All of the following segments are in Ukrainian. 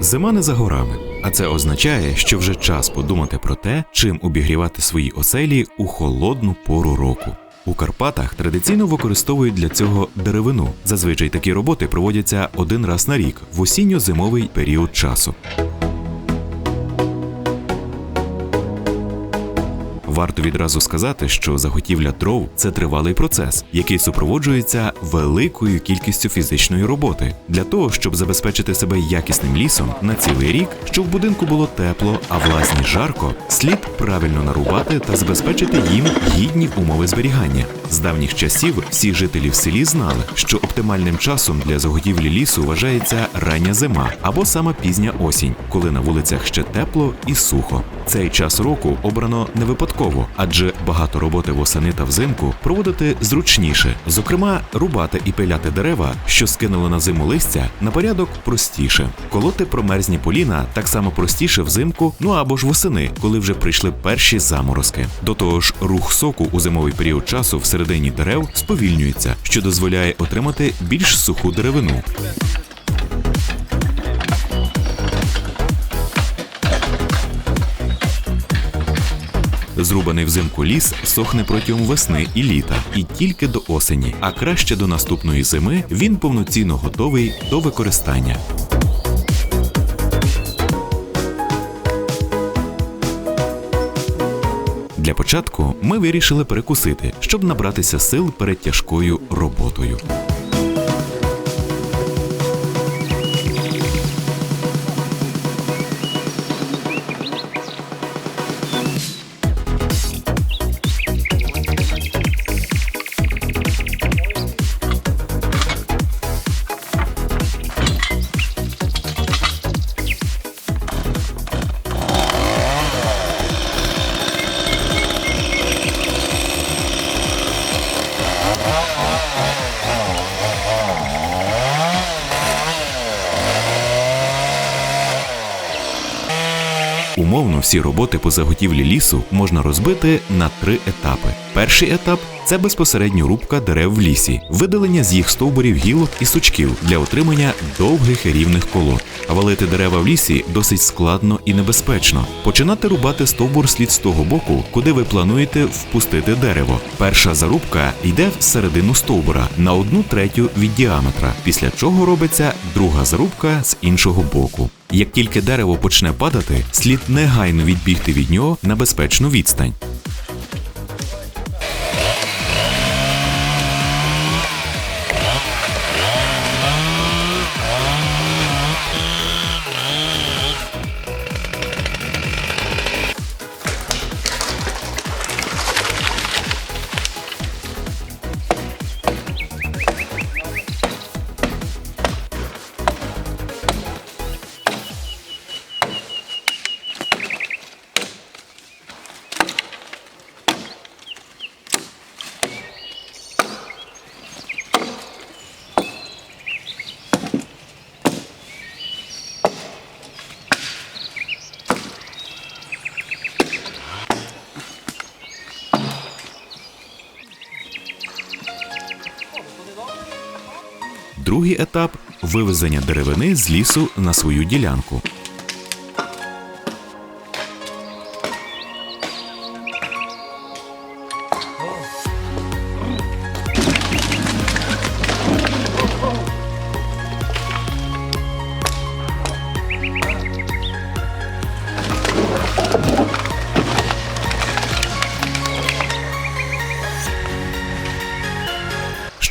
Зима не за горами, а це означає, що вже час подумати про те, чим обігрівати свої оселі у холодну пору року. У Карпатах традиційно використовують для цього деревину. Зазвичай такі роботи проводяться один раз на рік в осінньо-зимовий період часу. Варто відразу сказати, що заготівля дров це тривалий процес, який супроводжується великою кількістю фізичної роботи для того, щоб забезпечити себе якісним лісом на цілий рік, щоб в будинку було тепло, а власні жарко, слід правильно нарубати та забезпечити їм гідні умови зберігання. З давніх часів всі жителі в селі знали, що оптимальним часом для заготівлі лісу вважається рання зима або сама пізня осінь, коли на вулицях ще тепло і сухо. Цей час року обрано не випадково, адже багато роботи восени та взимку проводити зручніше, зокрема, рубати і пиляти дерева, що скинули на зиму листя, на порядок простіше. Колоти промерзні поліна так само простіше взимку, ну або ж восени, коли вже прийшли перші заморозки. До того ж, рух соку у зимовий період часу всередині дерев сповільнюється, що дозволяє отримати більш суху деревину. Зрубаний взимку ліс сохне протягом весни і літа, і тільки до осені, а краще до наступної зими він повноцінно готовий до використання. Для початку ми вирішили перекусити, щоб набратися сил перед тяжкою роботою. Умовно всі роботи по заготівлі лісу можна розбити на три етапи. Перший етап це безпосередньо рубка дерев в лісі, видалення з їх стовбурів гілок і сучків для отримання довгих рівних колод. Валити дерева в лісі досить складно і небезпечно. Починати рубати стовбур слід з того боку, куди ви плануєте впустити дерево. Перша зарубка йде в середину стовбура на одну третю від діаметра, після чого робиться друга зарубка з іншого боку. Як тільки дерево почне падати, слід негайно відбігти від нього на безпечну відстань. Другий етап вивезення деревини з лісу на свою ділянку.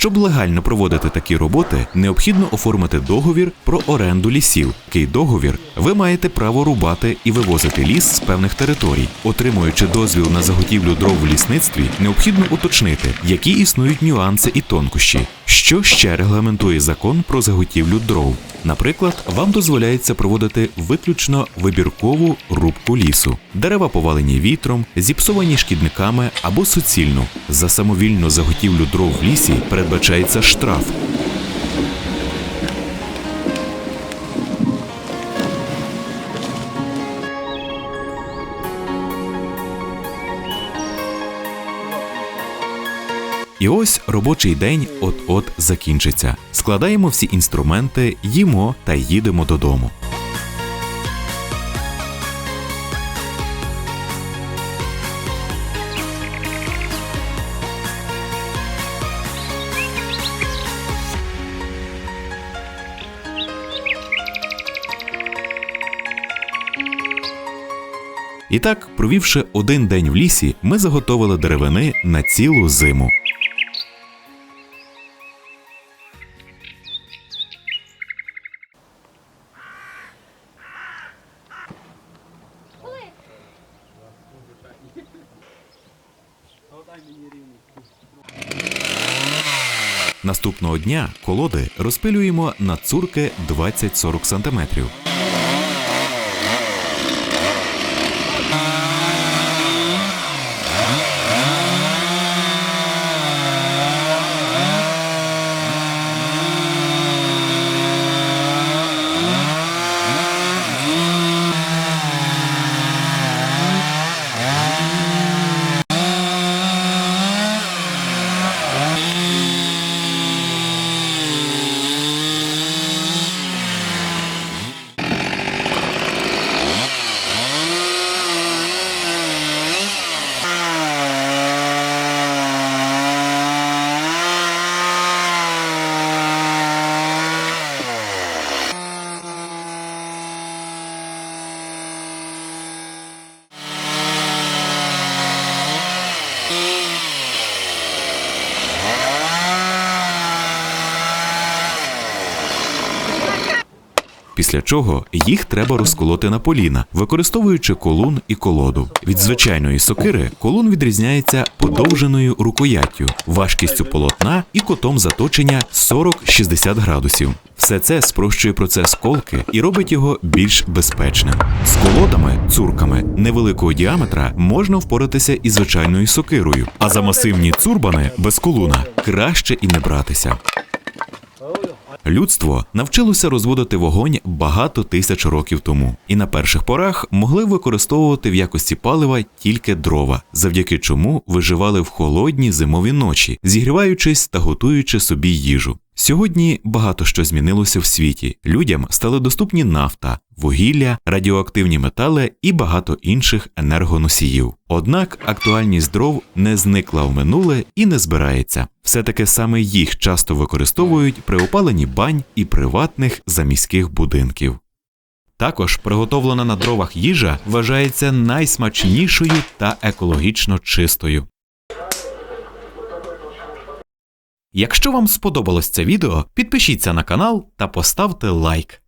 Щоб легально проводити такі роботи, необхідно оформити договір про оренду лісів. Такий договір ви маєте право рубати і вивозити ліс з певних територій. Отримуючи дозвіл на заготівлю дров в лісництві, необхідно уточнити, які існують нюанси і тонкощі, що ще регламентує закон про заготівлю дров. Наприклад, вам дозволяється проводити виключно вибіркову рубку лісу, дерева повалені вітром, зіпсовані шкідниками або суцільну. За самовільну заготівлю дров в лісі передбачається штраф. І ось робочий день от-от закінчиться. Складаємо всі інструменти, їмо та їдемо додому. І так, провівши один день в лісі, ми заготовили деревини на цілу зиму. Наступного дня колоди розпилюємо на цурки 20-40 см. Після чого їх треба розколоти на поліна, використовуючи колун і колоду. Від звичайної сокири колун відрізняється подовженою рукояттю, важкістю полотна і котом заточення 40-60 градусів. Все це спрощує процес колки і робить його більш безпечним. З колодами, цурками невеликого діаметра можна впоратися і звичайною сокирою, а за масивні цурбани без колуна краще і не братися. Людство навчилося розводити вогонь багато тисяч років тому, і на перших порах могли використовувати в якості палива тільки дрова, завдяки чому виживали в холодні зимові ночі, зігріваючись та готуючи собі їжу. Сьогодні багато що змінилося в світі. Людям стали доступні нафта, вугілля, радіоактивні метали і багато інших енергоносіїв. Однак актуальність дров не зникла в минуле і не збирається. Все таки саме їх часто використовують при опаленні бань і приватних заміських будинків. Також приготовлена на дровах їжа вважається найсмачнішою та екологічно чистою. Якщо вам сподобалось це відео, підпишіться на канал та поставте лайк.